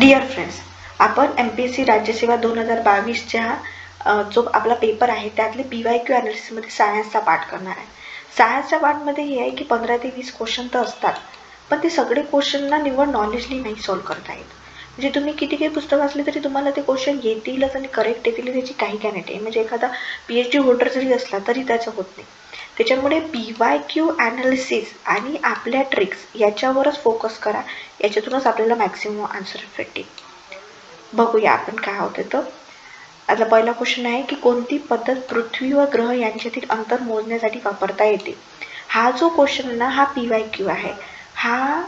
Dear friends आपण M P S C राज्यसेवा दोन हजार बावीसच्या जो आपला पेपर आहे त्यातले पी वाय क्यू ॲनालिसिसमध्ये सायन्सचा पाठ करणार आहे. सायन्सच्या पार्टमध्ये हे आहे की पंधरा ते वीस क्वेश्चन तर असतात पण ते सगळे क्वेश्चनना निवड नॉलेजली नाही सॉल्व करता येत. म्हणजे तुम्ही किती काही पुस्तक वाचले तरी तुम्हाला ते क्वेश्चन येतीलच आणि करेक्ट येतील त्याची काही गॅरंटी आहे. म्हणजे एखादा पी एच डी होल्डर जरी असला तरी त्याचं होत नाही. त्याच्यामुळे पी वाय क्यू ॲनालिसिस आणि आपल्या ट्रिक्स याच्यावरच फोकस करा. याच्यातूनच आपल्याला मॅक्सिमम आन्सर भेटेल. बघूया आपण काय होतं तर. आता पहिला क्वेश्चन आहे की कोणती पद्धत पृथ्वी व ग्रह यांच्यातील अंतर मोजण्यासाठी वापरता येते? हा जो क्वेश्चन आहे ना हा पी वाय क्यू आहे. हा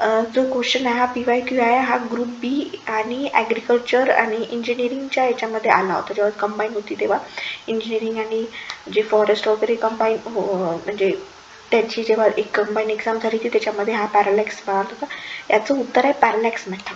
जो क्वेश्चन आहे हा पी वाय क्यू आहे हा ग्रुप बी आणि ॲग्रिकल्चर आणि इंजिनिअरिंगच्या याच्यामध्ये आला होता जेव्हा कंबाईन होती तेव्हा. इंजिनिअरिंग आणि जे फॉरेस्ट वगैरे कंबाईन हो म्हणजे त्याची जेव्हा एक कंबाईन एक्झाम झाली ती त्याच्यामध्ये हा पॅरालॅक्स पाहत होता. याचं उत्तर आहे पॅरालॅक्स मेथड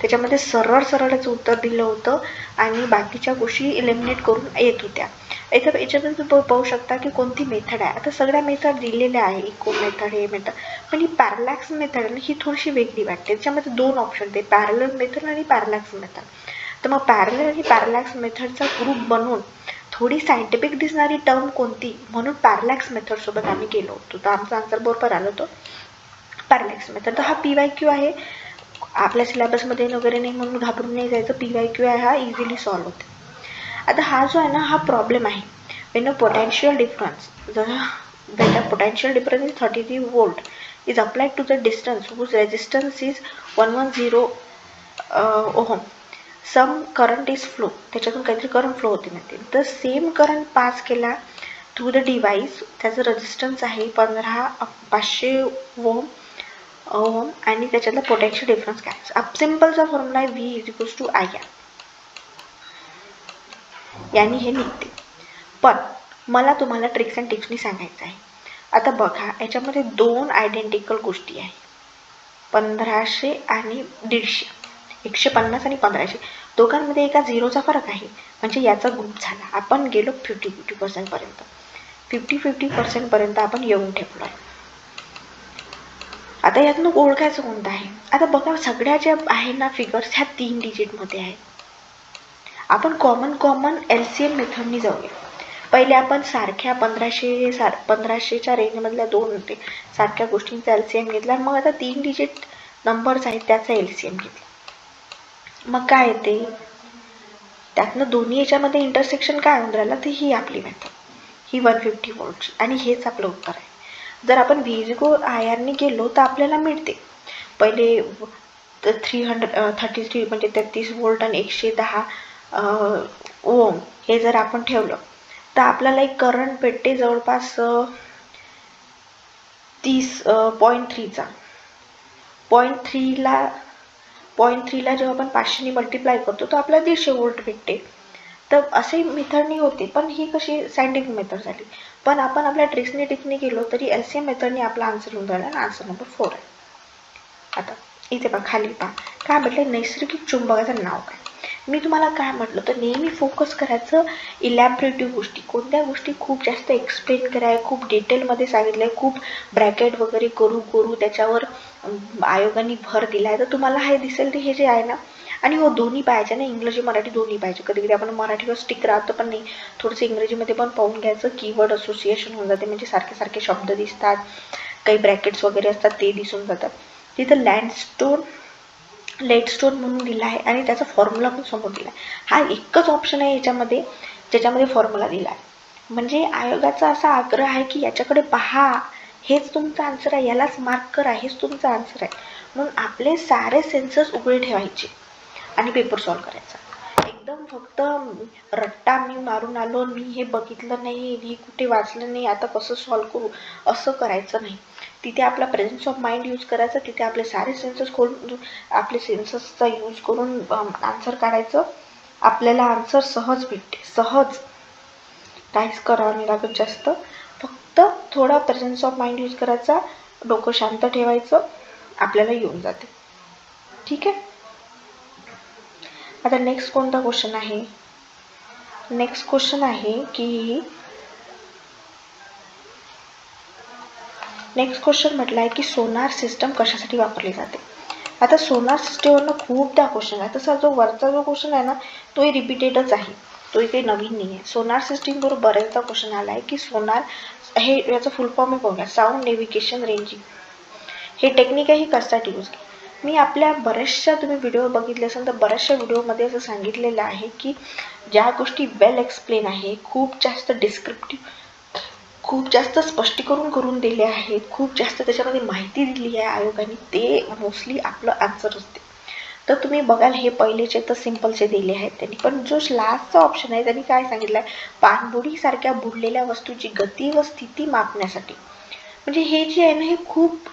त्याच्यामध्ये सरळ सरळच उत्तर दिलं होतं आणि बाकीच्या गोष्टी इलिमिनेट करून येत होत्या. याच्या याच्यातून तुम्ही पाहू शकता की कोणती मेथड आहे. आता सगळ्या मेथड दिलेल्या आहे. इको मेथड हे मेथड पण ही पॅरलॅक्स मेथड ही थोडीशी वेगळी वाटते. त्याच्यामध्ये दोन ऑप्शन ते पॅरलल मेथड आणि पॅरलॅक्स मेथड तर मग पॅरलल आणि पॅरलॅक्स मेथडचा ग्रुप बनवून थोडी सायंटिफिक दिसणारी टर्म कोणती? म्हणून पॅरलॅक्स मेथडसोबत आम्ही गेलो होतो. तर आमचा आन्सर बरोबर आला होतो. पॅरलॅक्स मेथड तर हा पी वाय क्यू आहे. आपल्या सिलेबसमध्ये वगैरे नाही म्हणून घाबरून नाही जायचं. पी वाय क्यू आहे हा इझिली सॉल्व होते. आता हा जो आहे ना हा प्रॉब्लेम आहे. वेन अ पोटॅन्शियल डिफरन्स जर when a potential difference is thirty three volt is applied to the distance whose resistance is one one zero ohm some current is flow त्याच्यातून काहीतरी करंट फ्लो होते म्हणते. तर same current pass केला through the device त्याचं resistance आहे पंधरा पाचशे ओम ओम आणि त्याच्यातला पोटॅन्शियल डिफरन्स काय? अप सिम्पलचा फॉर्म्युला आहे V is equals to I R यांनी हे निघते. पण मला तुम्हाला ट्रिक्स अँड टिप्सनी सांगायचं आहे. आता बघा याच्यामध्ये दोन आयडेंटिकल गोष्टी आहे पंधराशे आणि दीडशे. एकशे पन्नास आणि पंधराशे. दोघांमध्ये एका झिरोचा फरक आहे. म्हणजे याचा ग्रुप झाला. आपण गेलो फिफ्टी फिफ्टी पर्सेंटपर्यंत फिफ्टी फिफ्टी पर्सेंटपर्यंत आपण येऊन ठेवलो. आहे आता यातनं ओळखायचं कोणतं आहे? आता बघा सगळ्या ज्या आहे ना फिगर्स ह्या तीन डिजिटमध्ये आहेत. आपण common common L C M मेथडनी जाऊया. पहिले आपण सारख्या पंधराशे सार पंधराशेच्या रेंजमधल्या दोन होते. सारख्या गोष्टींचा एल सी एम घेतला. मग आता तीन डिजिट नंबर्स आहेत त्याचा एल सी एम घेतला. मग काय येते? त्यातनं दोन्ही याच्यामध्ये इंटरसेक्शन काय होऊन राहिलं? तर ही आपली मेथड ही वन फिफ्टी वोल्टची आणि हेच आपलं उत्तर आहे. जर आपण व्हिजिगो आय गेलो तर आपल्याला मिळते. पहिले थ्री हंड्रेड थर्टी थ्री म्हणजे तेहतीस वोल्ट आणि एकशे दहा ओम हे जर आपण ठेवलं तर आपल्याला एक करंट भेटते जवळपास तीस पॉईंट थ्रीचा पॉईंट थ्रीला पॉईंट थ्रीला जेव्हा आपण पाचशेने मल्टिप्लाय करतो तर आपल्याला दीडशे वोल्ट भेटते. तर असे मेथडनी होते पण ही कशी सायंटिफिक मेथड झाली? पण आपण आपल्या ट्रिक्सनी टिकनी गेलो तरी एल सी एम मेथडनी आपला आन्सर होऊन राहिला आन्सर नंबर फोर आहे. आता इथे पहा खाली पहा. काय म्हटलं नैसर्गिक चुंबकाचं नाव काय? मी तुम्हाला काय म्हटलं तर नेहमी फोकस करायचं इलॅबरेटिव्ह गोष्टी. कोणत्या गोष्टी खूप जास्त एक्सप्लेन कराय खूप डिटेलमध्ये सांगितलं आहे खूप ब्रॅकेट वगैरे करू करू त्याच्यावर आयोगाने भर दिला आहे तर तुम्हाला हे दिसेल ते हे जे आहे ना आणि हो दोन्ही पाहिजे ना इंग्रजी मराठी दोन्ही पाहिजे कधी कधी आपण मराठीवर स्टिक राहतो पण नाही. थोडंसं इंग्रजीमध्ये पण पाहून घ्यायचं. कीवर्ड असोसिएशन होऊन जाते म्हणजे सारखे सारखे शब्द दिसतात. काही ब्रॅकेट्स वगैरे असतात ते दिसून जातात. तिथं लँडस्टोन लेटस्टोन म्हणून दिला आहे आणि त्याचा फॉर्म्युला पण समोर दिला आहे हा एकच ऑप्शन आहे याच्यामध्ये ज्याच्यामध्ये फॉर्म्युला दिला आहे म्हणजे आयोगाचा असा आग्रह आहे की याच्याकडे पहा. हेच तुमचं आन्सर आहे यालाच मार्क करा हेच तुमचं आन्सर आहे. म्हणून आपले सारे सेन्सर्स उघडे ठेवायचे आणि पेपर सॉल्व करायचा. एकदम फक्त रट्टा मी मारून आलो मी हे बघितलं नाही मी कुठे वाचलं नाही आता कसं सॉल्व करू? असं करायचं नाही. तिथे आपला प्रेझेन्स ऑफ माइंड यूज करायचा तिथे आपले सारे सेन्सेस खोलून आपले सेन्सर्सचा यूज करून आन्सर काढायचं आपल्याला आन्सर सहज भेटते सहज. काहीच करावं नाही लागत जास्त. फक्त थोडा प्रेझेन्स ऑफ माइंड यूज करायचा डोकं शांत ठेवायचं आपल्याला येऊन जाते. ठीक आहे? आता नेक्स्ट कोणता क्वेश्चन आहे? नेक्स्ट क्वेश्चन आहे की नेक्स्ट क्वेश्चन म्हटलं आहे की सोनार सिस्टम कशासाठी वापरली जाते? आता सोनार सिस्टीमवरनं खूपदा क्वेश्चन आहे. तसा जो वरचा जो क्वेश्चन आहे ना तोही रिपीटेडच आहे. तोही काही नवीन नाही आहे सोनार सिस्टीमवर बऱ्याचदा क्वेश्चन आला आहे की सोनार हे याचं फुल फॉर्म बघूया साऊंड नेव्हिगेशन रेंजिंग हे टेक्निक आहे हे कशासाठी यूज मी आपल्या बऱ्याचशा तुम्ही व्हिडिओ बघितले असेल तर बऱ्याचशा व्हिडिओमध्ये असं सांगितलेलं आहे की ज्या गोष्टी वेल एक्सप्लेन आहे खूप जास्त डिस्क्रिप्टिव्ह खूप जास्त स्पष्टीकरण करून दिले आहेत. खूप जास्त त्याच्यामध्ये माहिती दिली आहे आयोगाने. ते मोस्टली आपलं आन्सर असते तर तुम्ही बघाल हे पहिलेचे तर सिम्पलचे दिले आहेत त्यांनी. पण जो लास्टचा ऑप्शन आहे त्यांनी काय सांगितलं आहे पाणबुडीसारख्या बुडलेल्या वस्तूची गती व स्थिती मापण्यासाठी. म्हणजे हे जे आहे ना हे खूप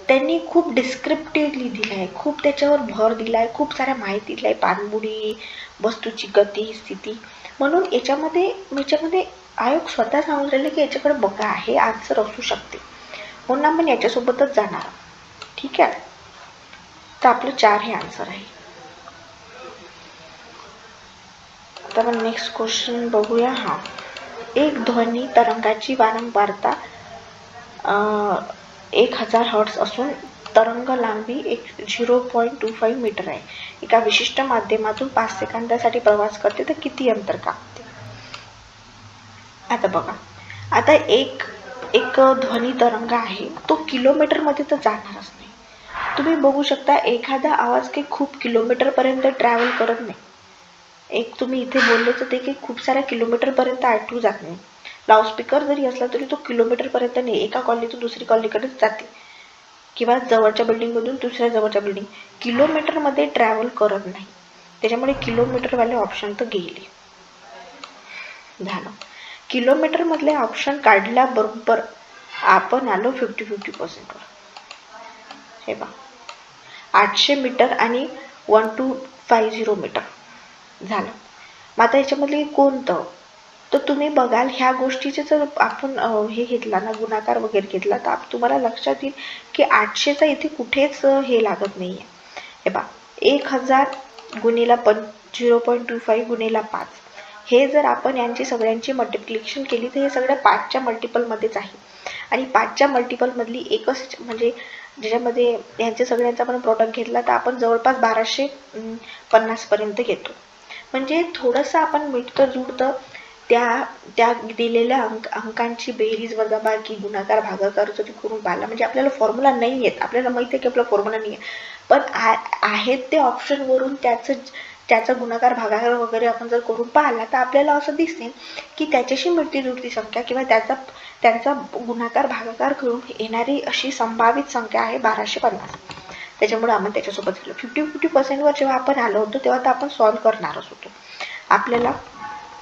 त्यांनी खूप डिस्क्रिप्टिव्हली दिलं आहे खूप त्याच्यावर भर दिला आहे खूप साऱ्या माहिती दिल्या आहे पाणबुडी वस्तूची गती स्थिती. म्हणून याच्यामध्ये याच्यामध्ये आयोग स्वतः सांगून राहिले की याच्याकडे बघा हे आन्सर असू शकते. म्हणून आपण याच्यासोबतच जाणार ठीक आहे? तर आपलं चार हे आन्सर आहे. आता आपण नेक्स्ट क्वेश्चन बघूया. हा. एक ध्वनी तरंगाची वारंवारता एक हजार हर्ट्स असून तरंग लांबी एक zero point two five metre आहे. एका विशिष्ट माध्यमातून पाच सेकंदासाठी प्रवास करते तर किती अंतर का? आता बघा. आता एक एक ध्वनी तरंग आहे. तो किलोमीटरमध्ये तर जाणारच नाही. तुम्ही बघू शकता एखादा आवाज काही खूप किलोमीटरपर्यंत ट्रॅव्हल करत नाही. एक तुम्ही इथे बोलले तर ते काही खूप साऱ्या किलोमीटरपर्यंत ऐकू जात नाही. लाऊडस्पीकर जरी असला तरी तो किलोमीटरपर्यंत नाही. एका कॉलनीतून दुसरी कॉलनीकडेच जाते. किंवा जवळच्या बिल्डिंगमधून दुसऱ्या जवळच्या बिल्डिंग किलोमीटरमध्ये ट्रॅव्हल करत नाही. त्याच्यामुळे किलोमीटरवाले ऑप्शन तर गेले. झालं. किलोमीटरमधले ऑप्शन काढल्याबरोबर आपण आलो फिफ्टी फिफ्टी पर्सेंटवर हे बा आठशे मीटर आणि one two five zero metre झालं. मग आता याच्यामधले कोणतं? तर तुम्ही बघाल ह्या गोष्टीचे जर आपण हे घेतला ना गुणाकार वगैरे घेतला तर तुम्हाला लक्षात येईल की आठशेचा इथे कुठेच हे लागत नाही आहे हे बा एक हजार गुणीला पं झिरो पॉईंट टू फाईव्ह गुणीला पाच. हे जर आपण यांची सगळ्यांची मल्टिप्लिकेशन केली तर हे सगळ्या पाचच्या मल्टिपलमध्येच आहे. आणि पाचच्या मल्टिपलमधली एकच म्हणजे ज्याच्यामध्ये यांच्या सगळ्यांचा आपण प्रॉडक्ट घेतला तर आपण जवळपास बाराशे पन्नासपर्यंत घेतो. म्हणजे थोडंसं आपण मिळतं जुळतं त्या त्या दिलेल्या अंक अंकांची बेरीज वजाबाकी गुणाकार भागाकार जरी करून पाहिला म्हणजे आपल्याला फॉर्म्युला नाही येत आपल्याला माहिती आहे की आपला फॉर्म्युला नाही आहे पण आहेत ते ऑप्शनवरून त्याचं त्याचा गुणाकार भागाकार वगैरे आपण जर करून पाहिला तर आपल्याला असं दिसेल की त्याच्याशी मिळती जुळती संख्या किंवा त्याचा त्यांचा गुणाकार भागाकार करून येणारी अशी संभावित संख्या आहे बाराशे पन्नास. त्याच्यामुळे आपण त्याच्यासोबत गेलो. फिफ्टी फिफ्टी पर्सेंटवर जेव्हा आपण आलो होतो तेव्हा तर आपण सॉल्व करणारच होतो आपल्याला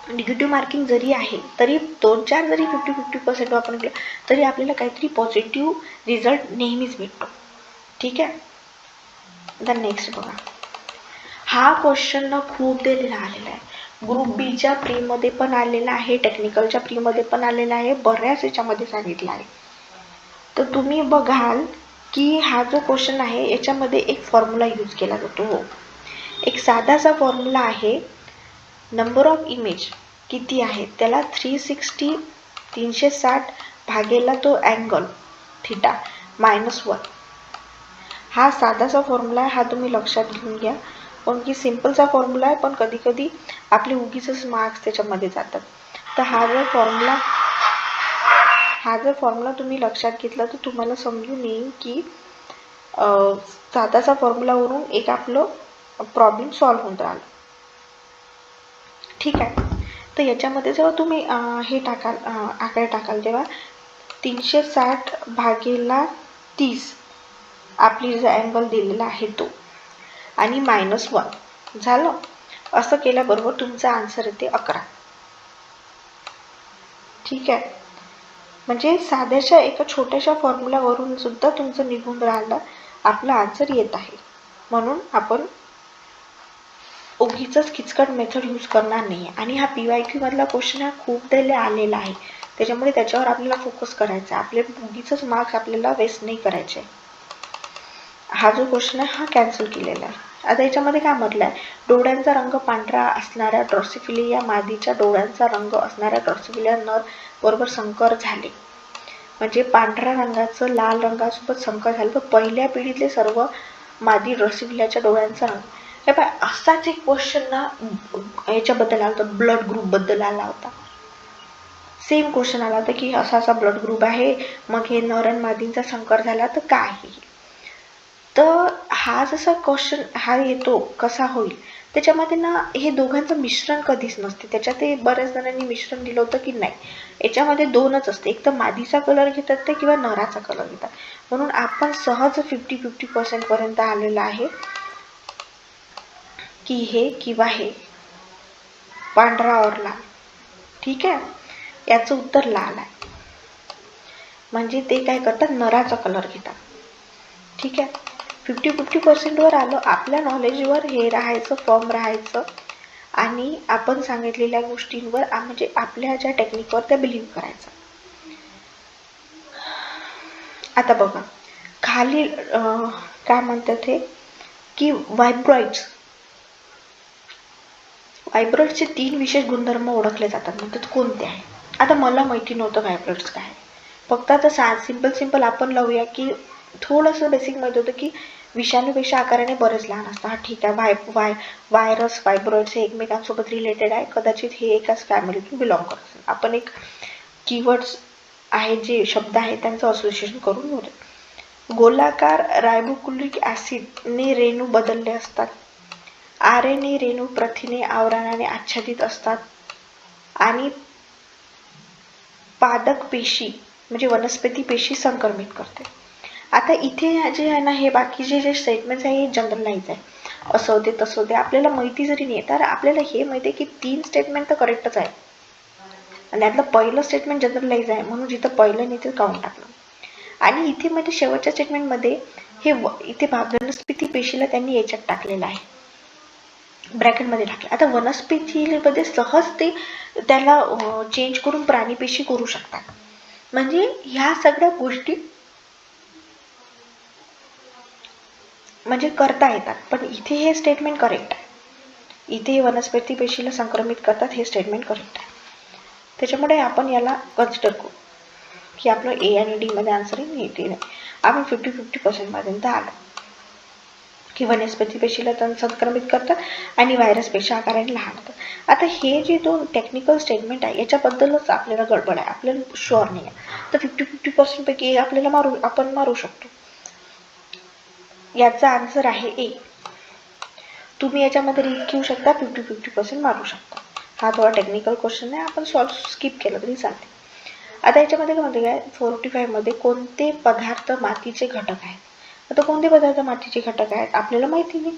निगेटिव्ह मार्किंग जरी आहे तरी दोन चार जरी फिफ्टी फिफ्टी पर्सेंट आपण गेलो तरी आपल्याला काहीतरी पॉझिटिव्ह रिझल्ट नेहमीच भेटतो. ठीक आहे? द नेक्स्ट बघा. हा क्वेश्चन ना खूप दिलेला आलेला आहे. ग्रुप बीच्या प्रीमध्ये पण आलेला आहे टेक्निकलच्या प्रीमध्ये पण आलेला आहे बऱ्याच याच्यामध्ये सांगितलं आहे. तर तुम्ही बघाल की हा जो क्वेश्चन आहे याच्यामध्ये एक फॉर्म्युला यूज केला जातो. हो. एक साधासा फॉर्म्युला आहे नंबर ऑफ इमेज किती आहे? त्याला थ्री सिक्स्टी तीनशे साठ भागेला तो अँगल थिटा मायनस वन हा साधासा फॉर्म्युला आहे हा तुम्ही लक्षात घेऊन घ्या. पण की सिम्पलचा फॉर्म्युला आहे पण कधी कधी आपले उगीचंच मार्क्स त्याच्यामध्ये जातात. तर हा जर फॉर्म्युला हा जर फॉर्म्युला तुम्ही लक्षात घेतला तर तुम्हाला समजून येईल की साधाचा फॉर्म्युलावरून एक आपलं प्रॉब्लेम सॉल्व्ह होऊन राहिलं. ठीक आहे? तर याच्यामध्ये जेव्हा तुम्ही हे टाकाल आकडे टाकाल तेव्हा तीनशे साठ भागेला तीस आपली जो अँगल दिलेला आहे तो आणि मायनस वन झालं? असं केल्याबरोबर तुमचा आन्सर येते अकरा. ठीक आहे? म्हणजे साध्याशा एका छोट्याशा फॉर्म्युलावरून सुद्धा तुमचं निघून राहिलं आपला आन्सर येत आहे. म्हणून आपण उगीच किचकट मेथड यूज करणार नाही. आणि हा पी वाय क्यूमधला क्वेश्चन हा खूप दिले आलेला आहे. त्याच्यामुळे त्याच्यावर आपल्याला फोकस करायचा आहे. आपले उगीच मार्क्स आपल्याला वेस्ट नाही करायचे. हा जो क्वेश्चन आहे हा कॅन्सल केलेला आहे. आता याच्यामध्ये काय म्हटलं आहे डोळ्यांचा रंग पांढरा असणाऱ्या ड्रॉसिफिलिया मादीच्या डोळ्यांचा रंग असणाऱ्या ड्रॉसिफिलिया नर बरोबर संकर झाले. म्हणजे पांढऱ्या रंगाचं लाल रंगासोबत संकर झालं. तर पहिल्या पिढीतले सर्व मादी ड्रॉसिफिलियाच्या डोळ्यांचा रंग. हे पाय असाच एक क्वेश्चन ना याच्याबद्दल आला होता ब्लड ग्रुपबद्दल आला होता. सेम क्वेश्चन आला होता की असा असा ब्लड ग्रुप आहे मग हे नर आणि मादींचा संकर झाला तर काय? आहे तर हा जसा क्वेश्चन हा येतो कसा होईल? त्याच्यामध्ये ना हे दोघांचं मिश्रण कधीच नसते. त्याच्यात ते बऱ्याच जणांनी मिश्रण दिलं होतं की नाही. याच्यामध्ये दोनच असते. एक तर मादीचा कलर घेतात ते किंवा नराचा कलर घेतात. म्हणून आपण सहज फिफ्टी फिफ्टी पर्सेंट पर्यंत आलेलं आहे की हे किंवा हे. पांढरा और लाल. ठीक आहे? याचं उत्तर लाल आहे. म्हणजे ते काय करतात? नराचा कलर घेतात. ठीक आहे? फिफ्टी फिफ्टी पर्सेंटवर आलं. आपल्या नॉलेजवर हे राहायचं फॉर्म राहायचं. आणि आपण सांगितलेल्या गोष्टींवर म्हणजे आपल्या ज्या टेक्निकवर त्या बिलीव्ह करायचं. आता बघा. खाली काय म्हणतात हे की व्हायब्रॉइड्स व्हायब्रॉइड्सचे तीन विशेष गुणधर्म ओळखले जातात. म्हणतात कोणते आहे? आता मला माहिती नव्हतं व्हायब्रॉइड्स काय फक्त आता सा सिंपल सिंपल आपण लावूया की थोडंसं बेसिक माहिती होतं की विषाणूपेक्षा आकाराने बरेच लहान असतं. हा ठीक आहे. वाय वाय व्हायरस फायब्रॉइड्स हे एकमेकांसोबत रिलेटेड आहे. कदाचित हे एकाच फॅमिलीतून बिलॉंग करतात आपण एक कीवर्ड्स आहे जे शब्द आहेत त्यांचं असोसिएशन करून होते गोलाकार रायबोकुलिक ॲसिडने रेणू बदलले असतात. आर एन ए रेणू प्रथिने आवरणाने आच्छादित असतात. आणि पादक पेशी म्हणजे वनस्पती पेशी संक्रमित करते. आता इथे जे आहे ना हे बाकीचे जे स्टेटमेंट्स आहे हे जनरलाइज आहे. असं होते तसं होते आपल्याला माहिती जरी नाही तर आपल्याला हे माहिती आहे की तीन स्टेटमेंट तर करेक्टच आहे. आणि यातलं पहिलं स्टेटमेंट जनरलाइज आहे. म्हणून जिथं पहिलं नाही ते काउंट टाकलं आणि इथे म्हणजे मध्ये शेवटच्या स्टेटमेंटमध्ये हे व इथे वनस्पती पेशीला त्यांनी याच्यात टाकलेलं आहे. ब्रॅकेटमध्ये टाकले. आता वनस्पतीमध्ये सहज ते त्याला चेंज करून प्राणी पेशी करू शकतात. म्हणजे ह्या सगळ्या गोष्टी म्हणजे करता येतात. पण इथे हे स्टेटमेंट करेक्ट आहे. इथे वनस्पती पेशीला संक्रमित करतात हे स्टेटमेंट करेक्ट आहे. त्याच्यामुळे आपण याला कन्सिडर करू. की आपलं ए आणि डीमध्ये आन्सर आहे ते नाही. आपण फिफ्टी फिफ्टी पर्सेंटपर्यंत आलो. की वनस्पती पेशीला संक्रमित करतात आणि व्हायरस पेशी आकाराने लहान होतात. आता हे जे दोन टेक्निकल स्टेटमेंट आहे याच्याबद्दलच आपल्याला गडबड आहे. आपल्याला शुअर नाही आहे. तर फिफ्टी फिफ्टी पर्सेंटपैकी आपल्याला मारू आपण मारू शकतो. याचा आन्सर आहे ए तुम्ही याच्यामध्ये रिस्क घेऊ शकता फिफ्टी फिफ्टी पर्सेंट मारू शकता. हा थोडा टेक्निकल क्वेश्चन आहे आपण सॉल्व स्किप केलं तरी चालते. आता याच्यामध्ये काय म्हणते काय फोर्टी फायव्हमध्ये कोणते पदार्थ मातीचे घटक आहेत? आता कोणते पदार्थ मातीचे घटक आहेत आपल्याला माहिती नाही.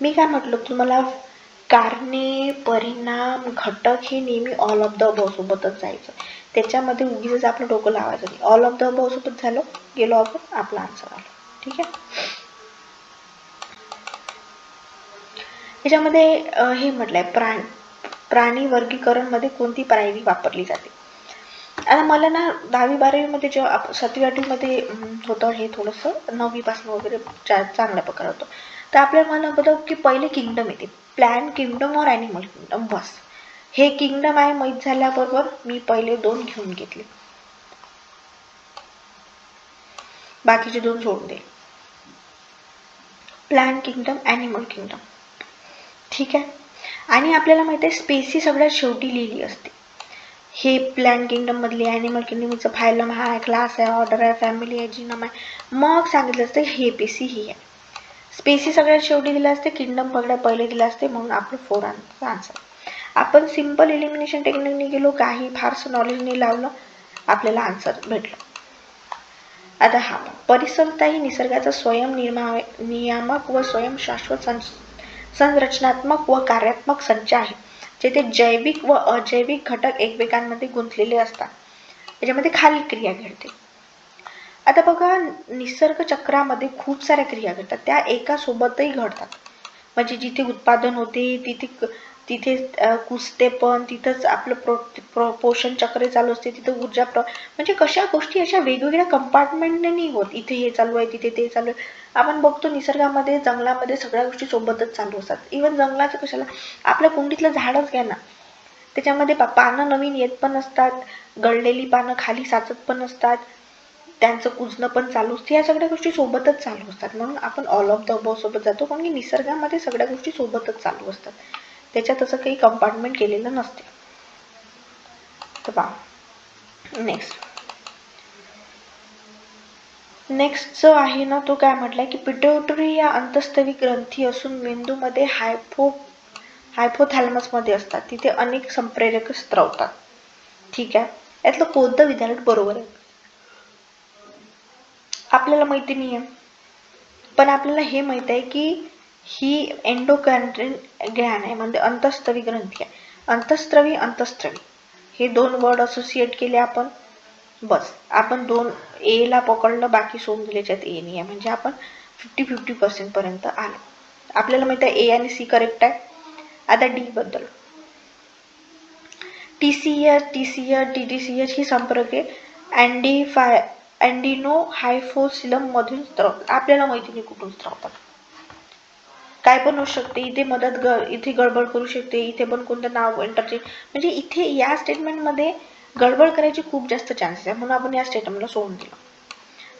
मी काय म्हटलं तुम्हाला कारणे परिणाम घटक हे नेहमी ऑल ऑफ द अबव सोबतच जायचं. त्याच्यामध्ये उगीच आपलं डोकं लावायचं नाही. ऑल ऑफ द अबव सोबत झालं गेलो आपण आपला आन्सर आला. ठीक आहे? याच्यामध्ये हे म्हटलंय प्राण प्राणी वर्गीकरणमध्ये कोणती प्राणी वापरली जाते? आता मला ना दहावी बारावीमध्ये जेव्हा सातवी आठवीमध्ये होतं हे थोडंसं नववीपासून वगैरे चा चांगल्या प्रकारे होतं. तर आपल्याला मला बघा की पहिले किंगडम येते. प्लॅन किंगडम और ॲनिमल किंगडम बस. हे किंगडम आहे माहीत झाल्याबरोबर मी पहिले दोन घेऊन घेतले. बाकीचे दोन सोडून दे. प्लॅन किंगडम ॲनिमल किंगडम ठीक आहे? आणि आपल्याला माहिती आहे स्पेसी सगळ्यात शेवटी लिहिली असते. हे प्लॅन किंगडममधली ॲनिमल किंगडमचं फायलम हा आहे क्लास आहे ऑर्डर आहे फॅमिली आहे जिनम आहे. मग सांगितलं असतं हे पेसी ही आहे. स्पेसी सगळ्यात शेवटी दिलं असते किंगडम सगळ्यात पहिले दिलं असते म्हणून आपलं फोर आन्सर आपण सिंपल एलिमिनेशन टेक्निकने गेलो काही फारसं नॉलेज नाही लावलं आपल्याला आन्सर भेटलं. आता हा. परिसंस्था ही निसर्गाचा स्वयं नियामक व स्वयं शाश्वत संरचनात्मक व कार्यात्मक संच आहे जेथे जैविक व अजैविक घटक एकमेकांमध्ये गुंतलेले असतात. त्याच्यामध्ये खाली क्रिया घडते. आता बघा निसर्ग चक्रामध्ये खूप साऱ्या क्रिया घडतात. त्या एका सोबतही घडतात. म्हणजे जिथे उत्पादन होते तिथे तिथे कुसते पण तिथंच आपलं प्रो प्रो पोषण चक्र चालू असते तिथं ऊर्जा प्र म्हणजे कशा गोष्टी अशा वेगवेगळ्या कंपार्टमेंटने नाही होत. इथे हे चालू आहे तिथे ते चालू आहे. आपण बघतो निसर्गामध्ये जंगलामध्ये सगळ्या गोष्टी सोबतच चालू असतात. इवन जंगलाचं कशाला आपल्या कुंडीतलं झाडच घ्या ना. त्याच्यामध्ये पानं नवीन येत पण असतात गळलेली पानं खाली साचत पण असतात त्यांचं कुजणं पण चालू असते या सगळ्या गोष्टी सोबतच चालू असतात. म्हणून आपण ऑल ऑफ द अबव सोबत जातो कारण की निसर्गामध्ये सगळ्या गोष्टी सोबतच चालू असतात. त्याच्यात असं काही कंपार्टमेंट केलेलं नसते. तर पहा. नेक्स्ट नेक्स्ट जो आहे ना तो काय म्हटलाय की पिट्युटरी या अंतस्तवी ग्रंथी असून मेंदूमध्ये हायपो हायपोथॅलमसमध्ये असतात. तिथे अनेक संप्रेरक स्त्रवतात. ठीक आहे? यातलं कोणतं विद्यार्थी बरोबर आहे? आपल्याला माहिती नाही आहे पण आपल्याला हे माहीत आहे की ही एंडोकॅन्ट्रिन ज्ञान आहे म्हणजे अंतस्तवी ग्रंथी आहे. अंतस्त्रवी अंतस्त्रवी हे दोन वर्ड असोसिएट केले आपण. बस. आपण दोन एला पकडलं बाकी सोडून दिल्याच्यात ए नाही आहे. म्हणजे आपण फिफ्टी फिफ्टी पर्सेंटपर्यंत आलो. आपल्याला माहीत आहे ए आणि सी करेक्ट आहे. आता डी बद्दल. T C H T C H T T C H ही संपर्के अँडी फाय अँडिनो हायफोसिलम मधून स्त्रवतात आपल्याला माहिती नाही कुठून स्त्रवतात काय पण होऊ शकते इथे मदत ग इथे गडबड करू शकते इथे पण कोणतं नाव एंटरचे म्हणजे इथे या स्टेटमेंटमध्ये गडबड करायची खूप जास्त चान्सेस आहे म्हणून आपण या स्टेटमेंटला सोडून दिलं.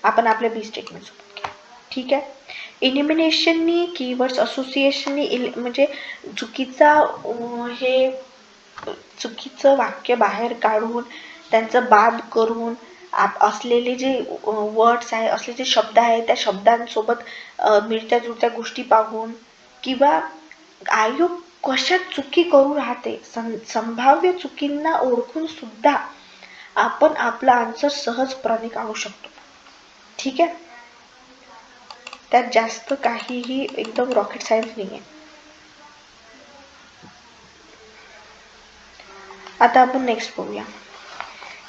आपण आपल्या बी स्टेटमेंट सोबत ठीक आहे? इलिमिनेशननी कीवर्ड्स असोसिएशननी इल म्हणजे चुकीचा हे चुकीचं वाक्य बाहेर काढून त्यांचं बाद करून आप असलेले जे वर्ड्स आहे असले जे शब्द आहे त्या शब्दांसोबत मिळत्या जुळत्या गोष्टी पाहून किंवा आयोग कशात चुकी करू राहते? संभाव्य चुकींना ओळखून सुद्धा आपण आपला आन्सर सहजपणे काढू शकतो. ठीक आहे? त्यात जास्त काहीही एकदम रॉकेट सायन्स नाही आहे आता आपण नेक्स्ट बघूया.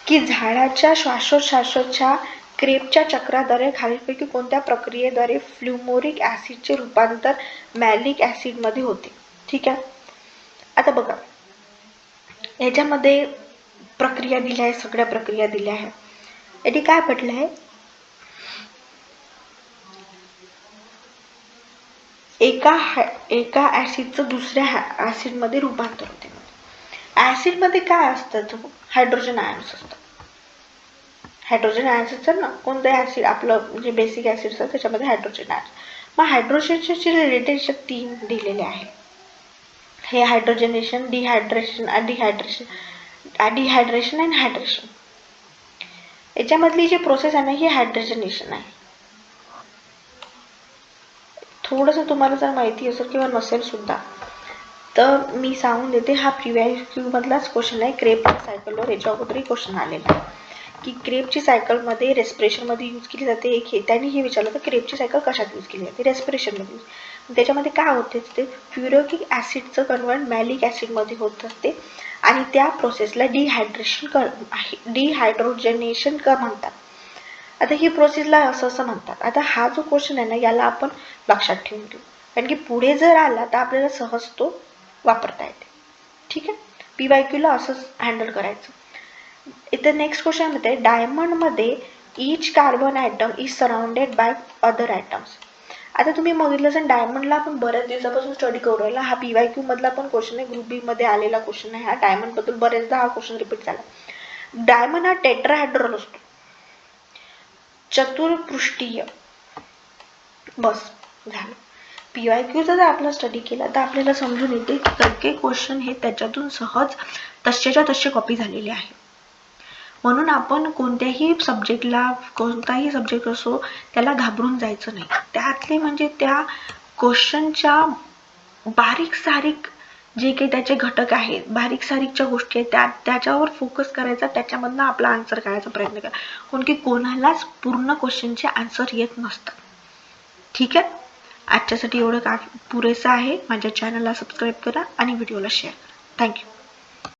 की झाडाच्या श्वासोच्छ्वासाच्या क्रेपच्या चक्राद्वारे खालीलपैकी कोणत्या प्रक्रियेद्वारे फ्ल्युमोरिक ॲसिडचे रूपांतर मॅलिक ॲसिडमध्ये होते? ठीक आहे. आता बघा. याच्यामध्ये प्रक्रिया दिल्या आहे सगळ्या प्रक्रिया दिल्या आहे याने काय म्हटलं आहे? एका एका ॲसिडचं दुसऱ्या ॲसिडमध्ये रूपांतर होते. ॲसिडमध्ये काय असतं? हायड्रोजन आयन्स असतं. हायड्रोजन आयन्स ना कोणतं ॲसिड आपलं जे बेसिक ॲसिड असतं त्याच्यामध्ये हायड्रोजन ॲसिड मग हायड्रोजनचे रिलेटेड तीन दिलेले आहे हे hydrogenation dehydration dehydration dehydration and hydration याच्यामधली जी प्रोसेस आहे ना ही हायड्रोजनेशन आहे. थोडंसं तुम्हाला जर माहिती असेल किंवा नसेल सुद्धा तर मी सांगून देते हा प्रिव्हायस मधलाच क्वेश्चन आहे. क्रेप सायकलवर याच्या अगोदरही क्वेश्चन आलेला आहे. की क्रेपची सायकलमध्ये रेस्पिरेशनमध्ये यूज केली जाते. एक हे त्यांनी हे विचारलं तर क्रेपची सायकल कशात यूज केली जाते? रेस्पिरेशनमध्ये यूज त्याच्यामध्ये काय होते ते? फ्युरोकिक ॲसिडचं कन्वर्ट मॅलिक ॲसिडमध्ये होत असते आणि त्या प्रोसेसला डिहायड्रेशन कर डिहायड्रोजनेशन का म्हणतात. आता ही प्रोसेसला असं असं म्हणतात. आता हा जो क्वेश्चन आहे ना याला आपण लक्षात ठेवून घेऊ. कारण की पुढे जर आला तर आपल्याला सहज तो वापरता येते. ठीक आहे? पी वाय क्यूला असंच हँडल करायचं. इथं नेक्स्ट क्वेश्चनमध्ये डायमंडमध्ये each carbon atom is surrounded by other atoms आता तुम्ही बघितलं असेल डायमंडला आपण बऱ्याच दिवसापासून स्टडी करू राहिला. हा पी वाय क्यू मधला पण क्वेश्चन आहे ग्रुप बी मध्ये आलेला क्वेश्चन आहे. हा डायमंडबद्दल बरेचदा हा क्वेश्चन रिपीट झाला. डायमंड हा टेट्राहायड्रल असतो. चतुर्पृष्टीय बस झालं. पी वाय क्यूचा जर आपला स्टडी केला तर आपल्याला समजून येते सगळे क्वेश्चन हे त्याच्यातून सहज तसेच्या तसे कॉपी झालेले आहे म्हणून आपण कोणत्याही सब्जेक्टला कोणताही सब्जेक्ट असो त्याला घाबरून जायचं नाही. त्यातले म्हणजे त्या क्वेश्चनच्या बारीक सारीक जे काही त्याचे घटक आहेत बारीक सारीकच्या गोष्टी आहेत त्या त्याच्यावर फोकस करायचा त्याच्यामधनं आपला आन्सर काढायचा प्रयत्न करा. कारण की कोणालाच पूर्ण क्वेश्चनचे आन्सर येत नसतात. ठीक आहे? आजच्यासाठी एवढं का पुरेसं आहे. माझ्या चॅनलला सबस्क्राईब करा आणि व्हिडिओला शेअर थँक्यू